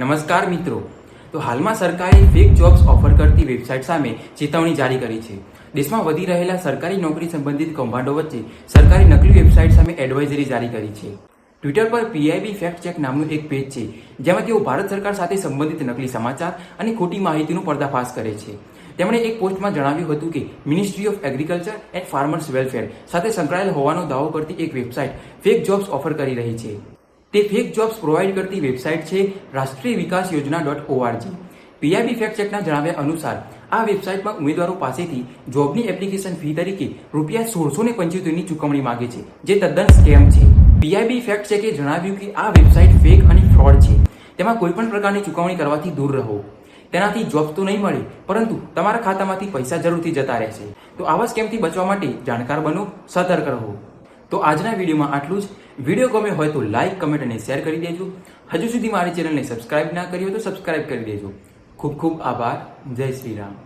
નમસ્કાર મિત્રો. તો હાલમાં સરકારે ફેક જોબ્સ ઓફર કરતી વેબસાઇટ સામે ચેતવણી જારી કરી છે. દેશમાં વધી રહેલા સરકારી નોકરી સંબંધિત કૌભાંડો વચ્ચે સરકારે નકલી વેબસાઇટ સામે એડવાઇઝરી જારી કરી છે. ટ્વિટર પર પીઆઈબી ફેક્ટ ચેક નામનું એક પેજ છે, જેમાં તેઓ ભારત સરકાર સાથે સંબંધિત નકલી સમાચાર અને ખોટી માહિતીનો પર્દાફાશ કરે છે. તેમણે એક પોસ્ટમાં જણાવ્યું હતું કે ministry of agriculture and farmers welfare સાથે સંકળાયેલ હોવાનો દાવો કરતી એક વેબસાઇટ ફેક જોબ્સ ઓફર કરી રહી છે. તે ફેક જોબ્સ પ્રોવાઈડ કરતી વેબસાઇટ છે, રાષ્ટ્રીય વિકાસ યોજના ડોટ ઓઆરજી પીઆઈબી ફેક્ટ ચેકના જણાવ્યા અનુસાર, આ વેબસાઇટમાં ઉમેદવારો પાસેથી જોબની એપ્લિકેશન ફી તરીકે રૂપિયા સોળસો ને પંચોતેરની ચૂકવણી માંગે છે, જે તદ્દન સ્કેમ છે. પીઆઈબી ફેક્ટ ચેકે જણાવ્યું કે આ વેબસાઇટ ફેક અને ફ્રોડ છે. તેમાં કોઈપણ પ્રકારની ચૂકવણી કરવાથી દૂર રહો. તેનાથી જોબ તો નહીં મળે, પરંતુ તમારા ખાતામાંથી પૈસા જરૂરથી જતા રહેશે. તો આવા સ્કેમથી બચવા માટે જાણકાર બનો, સતર્ક રહો. તો આજના વિડીયોમાં આટલું જ. વીડિયો ગમે હોય તો લાઇક કમેન્ટ અને શેર કરી દેજો. હજુ સુધી મારી ચેનલને સબસ્ક્રાઇબ ના કરી હોય તો સબસ્ક્રાઇબ કરી દેજો. ખૂબ ખૂબ આભાર. જય શ્રી રામ.